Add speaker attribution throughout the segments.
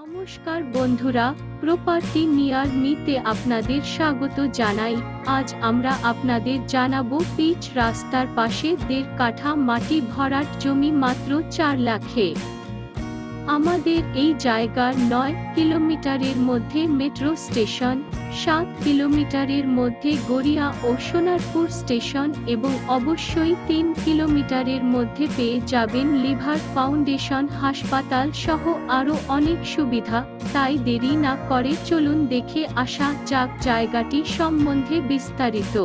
Speaker 1: নমস্কার বন্ধুরা, property near মিতে আপনাদের স্বাগত জানাই। আজ আমরা আপনাদের জানাব পিচ রাস্তার পাশে দেড় কাঠা মাটি ভরাট জমি মাত্র চার লাখে। আমাদের এই জায়গার নয় কিলোমিটারের মধ্যে মেট্রো স্টেশন, সাত কিলোমিটারের মধ্যে গড়িয়া ও সোনারপুর স্টেশন এবং অবশ্যই তিন কিলোমিটারের মধ্যে পেয়ে যাবেন লিভার ফাউন্ডেশন হাসপাতাল সহ আরও অনেক সুবিধা। তাই দেরি না করে চলুন দেখে আসা যাক জায়গাটি সম্বন্ধে বিস্তারিত।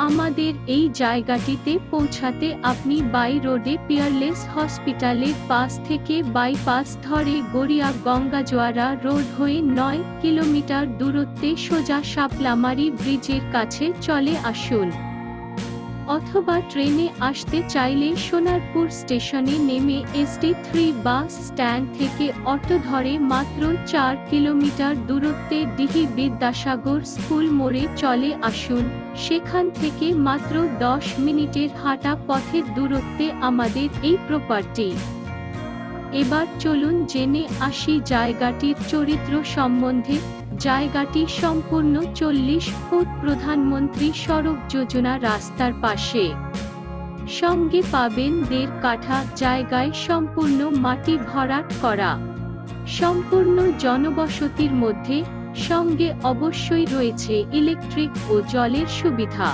Speaker 1: আমাদের এই জায়গাটিতে পৌঁছাতে আপনি বাই রোডে পিয়ারলেস হসপিটালের পাশ থেকে বাইপাস ধরে গড়িয়া গঙ্গাজোয়ারা রোড হয়ে নয় কিলোমিটার দূরত্বে সোজা সাপলামারি ব্রিজের কাছে চলে আসুন। অথবা ট্রেনে আসতে চাইলে সোনারপুর স্টেশনে নেমে এসটি থ্রি বাস স্ট্যান্ড থেকে অটো ধরে মাত্র চার কিলোমিটার দূরত্বে ডিহি বিদ্যাসাগর স্কুল মোড়ে চলে আসুন। সেখান থেকে মাত্র দশ মিনিটের হাঁটা পথের দূরত্বে আমাদের এই প্রপার্টি এবার চলুন জেনে আসি জায়গাটির চরিত্র সম্বন্ধে। জায়গাটি সম্পূর্ণ চল্লিশ ফুট প্রধানমন্ত্রী সড়ক যোজনা রাস্তার পাশে। সঙ্গে পাবেন দেড় কাঠা জায়গায় সম্পূর্ণ মাটি ভরাট করা। সম্পূর্ণ জনবসতির মধ্যে সঙ্গে অবশ্যই রয়েছে ইলেকট্রিক ও জলের সুবিধা।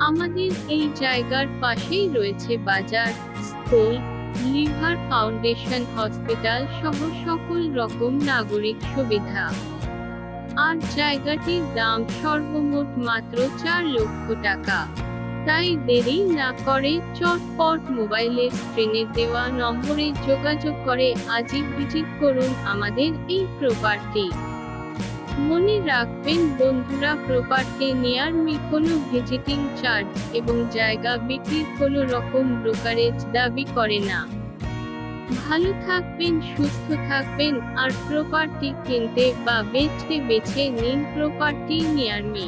Speaker 1: আমাদের এই জায়গার পাশেই রয়েছে বাজার, স্কুল, লিভার ফাউন্ডেশন, হসপিটাল সহ সকল রকম নাগরিক সুবিধা। আর জায়গাটির দাম সর্বমোট মাত্র চার লক্ষ টাকা। তাই দেরি না করে চটপট মোবাইলের স্ক্রিনে দেওয়া নম্বরে যোগাযোগ করে আজই ভিজিট করুন আমাদের এই প্রপার্টি। মনে রাখবেন বন্ধুরা, প্রপার্টি নেয়ার মি কোনো ভিজিটিং চার্জ এবং জায়গা বিক্রির কোনো রকম ব্রোকারেজ দাবি করে না। ভালো থাকবেন সুস্থ থাকবেন আর প্রপার্টি কিনতে বা বেচতে বেছে নিন প্রপার্টি নিয়ার মি